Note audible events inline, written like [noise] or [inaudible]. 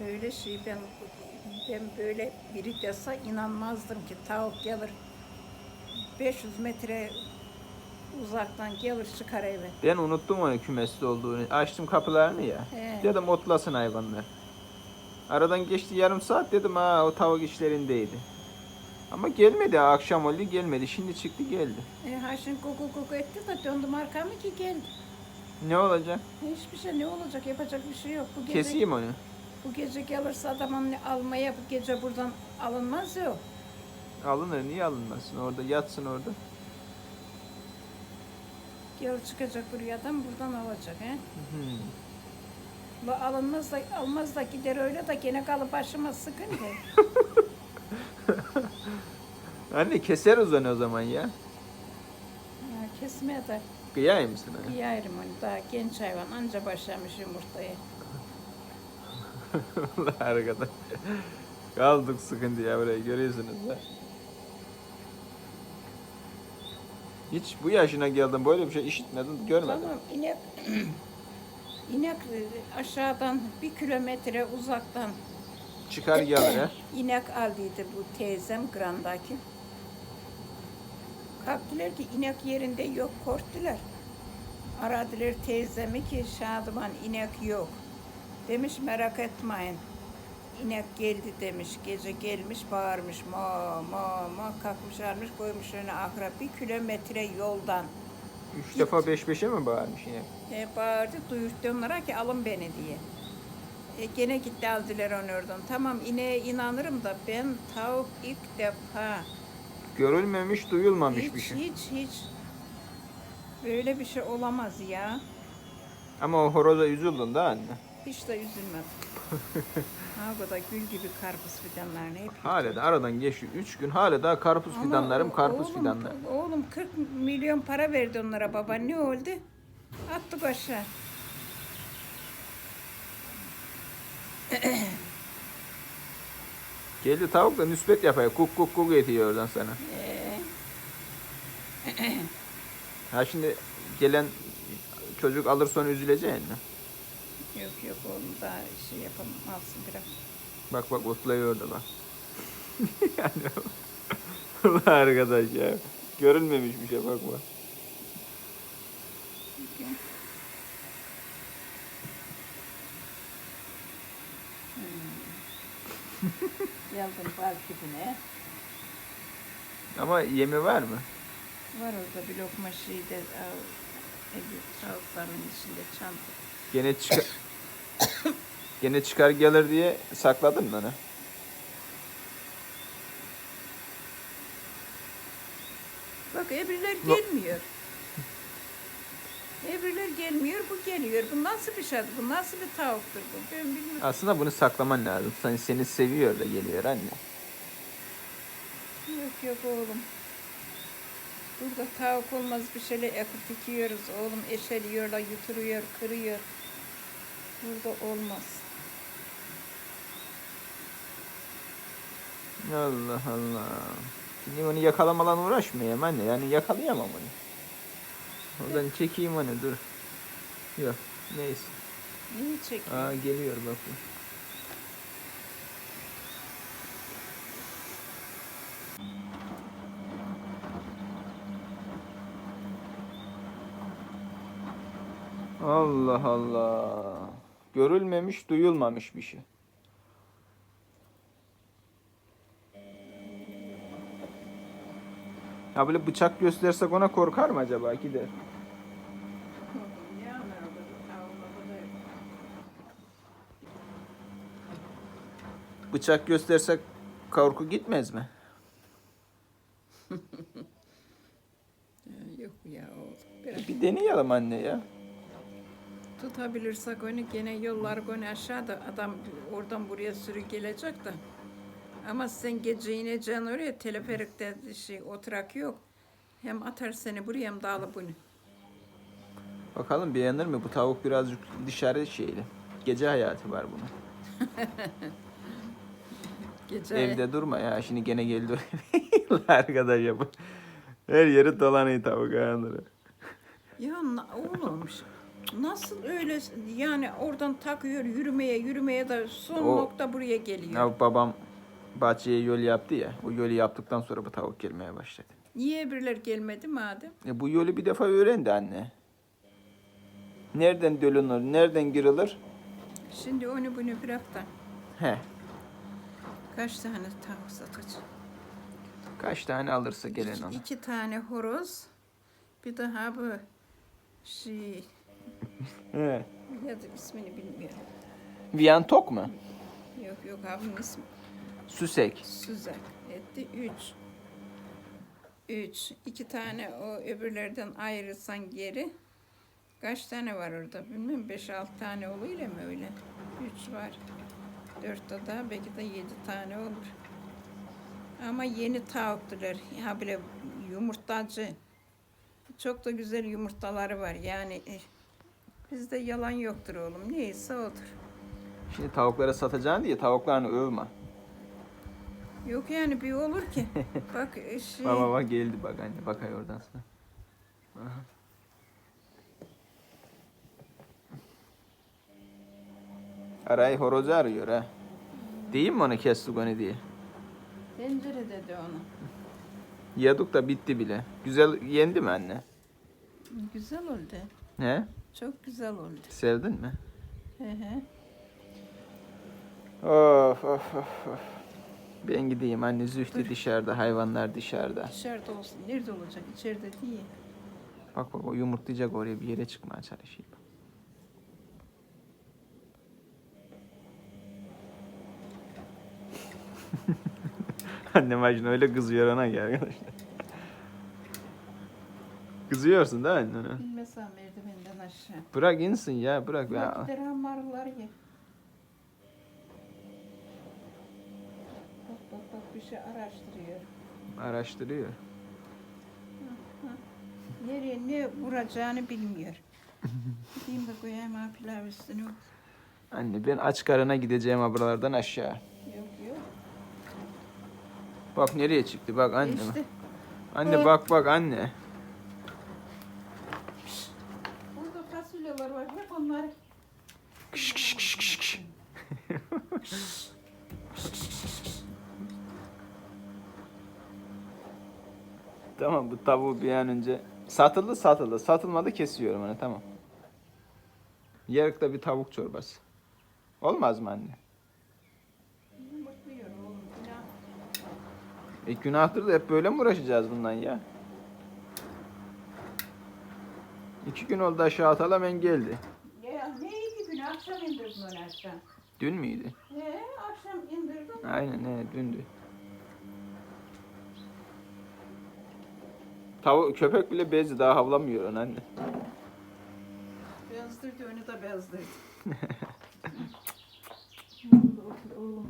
Böyle şey ben ben böyle biri dese inanmazdım ki tavuk gelir 500 metre uzaktan gelir çıkar eve. Ben unuttum onun kümeste olduğunu. Açtım kapılarını ya. He. Dedim otlasın hayvanlar. Aradan geçti yarım saat dedim ha o tavuk işlerindeydi. Ama gelmedi akşam oldu gelmedi. Şimdi çıktı geldi. E, Haşin koku koku etti de döndüm arkamı ki geldi. Ne olacak? Hiçbir şey ne olacak yapacak bir şey yok. Bu gece, Keseyim onu. Bu gece gelirse adamın almaya bu gece buradan alınmaz yok. Alınır niye alınmasın? Orada yatsın orada. Gel çıkacak buraya adam buradan alacak. He? Hmm. Bu alınmaz da almaz da gider öyle de gene kalıp başıma sıkıntı. [laughs] Anne keseriz onu o zaman ya. ya, kesmeye de Kıyayım hani? kıyarım onu daha genç hayvan anca başlamış yumurtaya. [laughs] Arkadaş. Kaldık sıkıntıya buraya görüyorsunuz da. Hiç bu yaşına geldim böyle bir şey işitmedim, görmedim. Tamam inek [clears throat] inek aşağıdan bir kilometre uzaktan Çıkar gelir ha. [clears throat] inek aldıydı bu teyzem Gran'daki. Kalktılar ki inek yerinde yok korktular. Aradılar teyzemi ki Şadıman inek yok. Demiş merak etmeyin. İnek geldi demiş. Gece gelmiş bağırmış. Ma ma ma kalkmış almış koymuş önüne ahıra bir kilometre yoldan. Üç defa beş beşe mi bağırmış yine? E, bağırdı duyurttu onlara ki alın beni diye. E, gene gitti aldılar onu oradan. Tamam ineğe inanırım da ben tavuk ilk defa Görülmemiş, duyulmamış hiç bir şey. hiç hiç böyle bir şey olamaz ya. Ama o horoza üzüldün de anne. Hiç de üzülmedim. [laughs] ha bu da gül gibi karpuz fidanlarını hep Hala da aradan geçiyor. Üç gün hala daha karpuz Ama fidanlarım, o- karpuz oğlum, fidanlar. Oğlum 40 milyon para verdi onlara baba. Ne oldu? Attık aşağı. [clears throat] Geldi tavuk da nispet yapıyor. Kuk kuk kuk ediyor oradan sana. Ee, [clears throat] Ha şimdi gelen çocuk alır sonra üzüleceksin mi? Yok yok oğlum daha şey yapamazsın biraz. Bak bak otlayıyor orada bak. [laughs] yani [laughs] arkadaş ya. Görülmemiş bir şey bak bak. [laughs] Geldim bal küpüne. Ama yemi var mı? Var orada bir lokma şeyde al, tavukların içinde çanta. Gene çıkar Gene çıkar gelir diye sakladın mı onu? Bak öbürler No. gelmiyor. Öbürler gelmiyor, bu geliyor. Bu nasıl bir şey? Bu nasıl bir tavuktur bu? Ben bilmiyorum. Aslında bunu saklaman lazım. Sen seni seviyor da geliyor anne. Yok yok oğlum. Burada tavuk olmaz bir şeyler ekip dikiyoruz. Oğlum eşeliyorlar, yuturuyor, kırıyor. Burada olmaz. Allah Allah. Şimdi onu yakalamadan uğraşmayayım anne. Yani yakalayamam onu. Oradan çekeyim onu dur. Yok neyse. İyi çekiyor. Aa geliyor bak bu. Allah Allah. Görülmemiş, duyulmamış bir şey. Ya böyle bıçak göstersek ona korkar mı acaba? Gider. Bıçak göstersek korku gitmez mi? [laughs] Yok ya oğlum. Bir deneyelim anne ya. Tutabilirsek onu gene yollar gene aşağıda adam oradan buraya sürü gelecek de. Ama sen gece ineceksin oraya teleferikte şey oturak yok. Hem atar seni buraya hem dağılıp bunu. Bakalım beğenir mi? Bu tavuk birazcık dışarı şeyli. Gece hayatı var bunun. [laughs] Gece Evde durma ya. Şimdi gene geldi. [laughs] Arkadaş ya bu. Her yeri dolanıyor tavuk ağları. Ya oğlum Nasıl öyle yani oradan takıyor yürümeye yürümeye de son O- nokta buraya geliyor. Ya babam bahçeye yol yaptı ya. O yolu yaptıktan sonra bu tavuk gelmeye başladı. Niye biriler gelmedi madem? E bu yolu bir defa öğrendi anne. Nereden dölünür, nereden girilir? Şimdi onu bunu bırak da He. kaç tane tavuk satacak? Kaç tane alırsa gelen ona. iki tane horoz bir daha bu şey He. ya da ismini bilmiyorum. Viyantok mu? Yok yok abinin ismi Süsek. Süzak etti. Üç. Üç. İki tane o öbürlerden ayırırsan geri. Kaç tane var orada bilmiyorum. Beş altı tane oluyor mu öyle? Üç var. Dört de daha belki de yedi tane olur. Ama yeni tavuktular. Ha bile yumurtacı. Çok da güzel yumurtaları var. Yani eh, bizde yalan yoktur oğlum. Neyse odur. Şimdi tavuklara satacaksın diye tavuklarını övme. Yok yani bir olur ki. [laughs] Bak eh, şey. Baba bak geldi bak anne bakay oradan sana. Aha. Arayı horozu arıyor ha. Değil mi onu kestik onu diye? Tencere dedi onu. Yiyorduk da bitti bile. Güzel yendi mi anne? Güzel oldu. He? Çok güzel oldu. Sevdin mi? Hı hı. Of of of of. Ben gideyim anne Zühtü dışarıda, hayvanlar dışarıda. Dışarıda olsun. Nerede olacak? İçeride değil. Bak bak o yumurtlayacak oraya bir yere çıkmaya çalışayım. [laughs] Annem Ajna öyle kızıyor ona ki arkadaşlar. Kızıyorsun değil mi annene? Bilmesem aşağı. Bırak insin ya bırak. Ya. Ya. Hamarlar ye. Bak bak bak bir şey araştırıyor. Araştırıyor. Nereye ne vuracağını bilmiyor. Gideyim de koyayım ha pilav üstüne. Yok Anne ben aç karına gideceğim ha buralardan aşağı. yok. Bak nereye çıktı bak anne. bak. İşte Anne bak bak anne. Tamam bu tavuğu bir an önce satıldı satıldı. Satılmadı kesiyorum hani tamam. Yarıkta bir tavuk çorbası. Olmaz mı anne? E günahtır da hep böyle mi uğraşacağız bundan ya? İki gün oldu aşağı atalım ben geldi. Ya ne iki gün akşam indirdim onu aşağı. Dün müydü? He akşam indirdim. Aynen he dündü. Tavuk köpek bile bezi daha havlamıyor onun anne. Bezdırdı onu da bezdırdı. [laughs] oğlum